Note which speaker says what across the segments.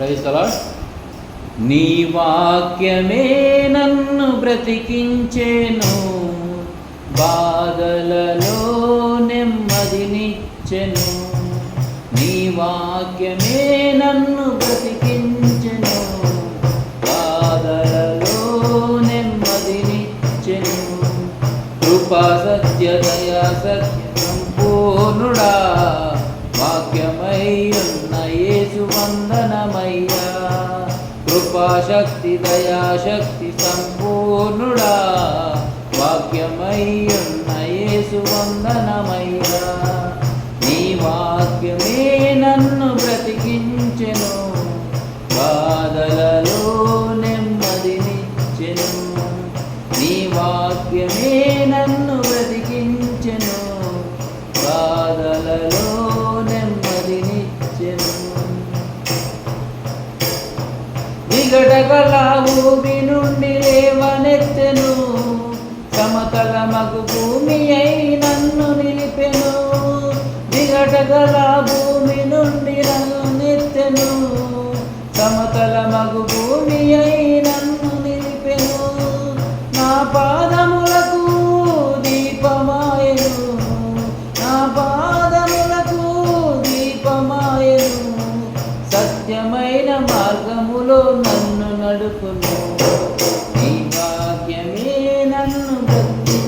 Speaker 1: ప్రైస్తలా నీ వాక్యమే నన్ను బ్రతికించేను బాధలలో నెమ్మదినిచ్చెను. నీ వాక్యమే నన్ను బ్రతికించెను బాధలలో నెమ్మదినిచ్చెను. కృపా సత్య దయా సత్య సంపూర్ణుడా వాక్యమై యేసు వందనమయ్యా. కృపాశక్తి దయాశక్తి సంపూర్ణుడా. వాక్యమయ్యున్న యేసు వందనమయ్యా. నీ వాక్యమే నన్ను బ్రతికించెను. బాధలలో నెమ్మదినిచ్చెను నీ వాక్యమే నన్ను బ్రతికించెను. బాధలలో విగడగల నుండి లేవనెత్తెను సమతల మగు భూమి అయి నన్ను నిలిపెను. విగడగల భూమి నుండి నన్ను నెత్తెను. సమతల మగు భూమి అయి నన్ను నిలిపెను. నా పాదములకు దీపమాయను. నా పాదములకు దీపమాయను. సత్యమైన మార్గములో నడుపును నీ వాక్యమే నన్ను బ్రతికించెను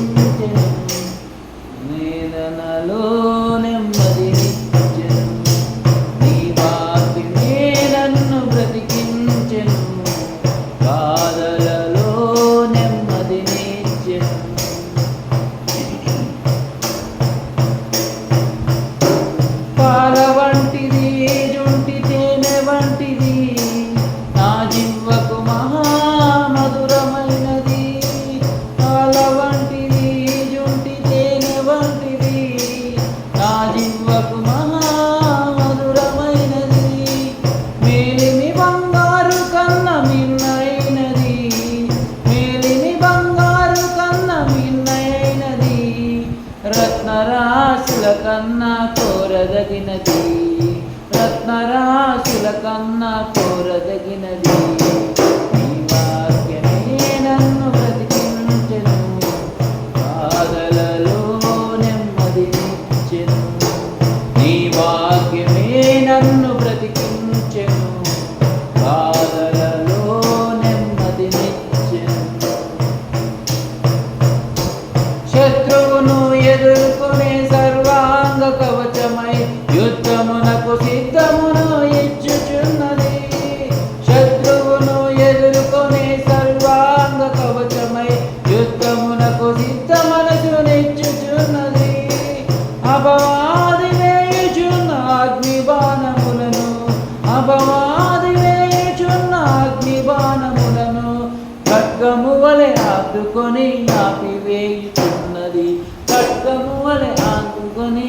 Speaker 1: కన్నా కోరదగినది. రత్నరాశుల కన్నా కోరదగినది. ఖడ్గము వలె ఆపుకొని ఆపివేయుతున్నది ఖడ్గము వలె ఆపుకొని